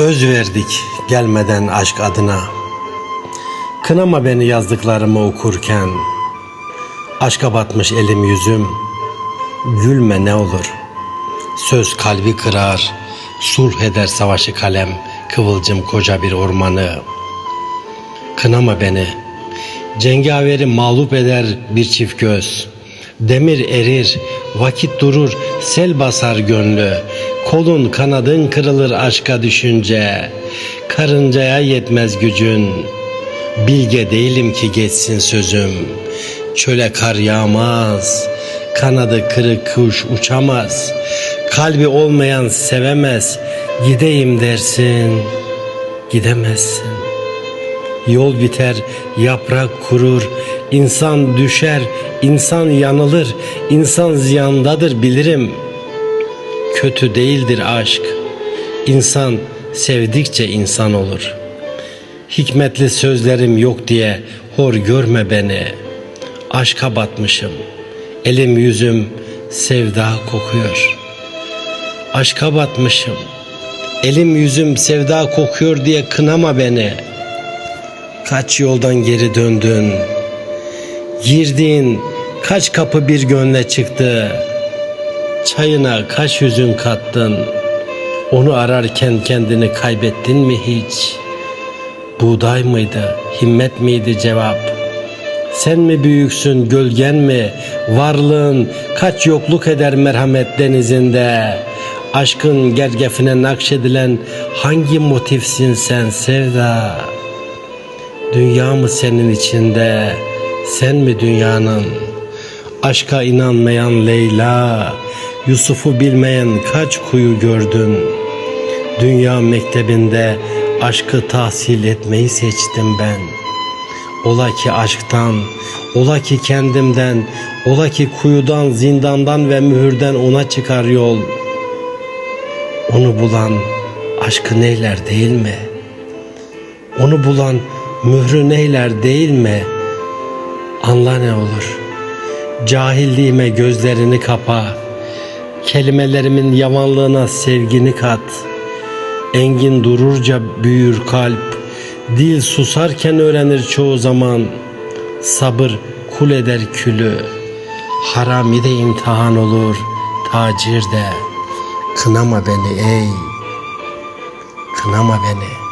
Öz verdik gelmeden aşk adına. Kınama beni yazdıklarımı okurken. Aşka batmış elim yüzüm. Gülme ne olur. Söz kalbi kırar. Sulh eder savaşı kalem. Kıvılcım koca bir ormanı. Kınama beni. Cengaveri mağlup eder bir çift göz. Demir erir, vakit durur, sel basar gönlü. Kolun kanadın kırılır aşka düşünce. Karıncaya yetmez gücün. Bilge değilim ki geçsin sözüm. Çöle kar yağmaz, kanadı kırık kuş uçamaz. Kalbi olmayan sevemez. Gideyim dersin, gidemezsin. Yol biter, yaprak kurur, insan düşer, insan yanılır, insan ziyandadır bilirim. Kötü değildir aşk. İnsan sevdikçe insan olur. Hikmetli sözlerim yok diye hor görme beni. Aşka batmışım. Elim yüzüm sevda kokuyor. Aşka batmışım. Elim yüzüm sevda kokuyor diye kınama beni.'' Kaç yoldan geri döndün? Girdiğin kaç kapı bir gönle çıktı? Çayına kaç hüzün kattın? Onu ararken kendini kaybettin mi hiç? Buğday mıydı, himmet miydi cevap? Sen mi büyüksün, gölgen mi? Varlığın kaç yokluk eder merhamet denizinde? Aşkın gergefine nakşedilen hangi motifsin sen sevda? Dünya mı senin içinde? Sen mi dünyanın? Aşka inanmayan Leyla, Yusuf'u bilmeyen kaç kuyu gördün? Dünya mektebinde aşkı tahsil etmeyi seçtim ben. Ola ki aşktan, ola ki kendimden, ola ki kuyudan, zindandan ve mühürden ona çıkar yol. Onu bulan aşkı neyler değil mi? Onu bulan mührü neyler değil mi? Anla ne olur. Cahilliğime gözlerini kapa. Kelimelerimin yavanlığına sevgini kat. Engin dururca büyür kalp. Dil susarken öğrenir çoğu zaman. Sabır kul eder külü. Harami de imtihan olur, tacir de. Kınama beni ey, kınama beni.''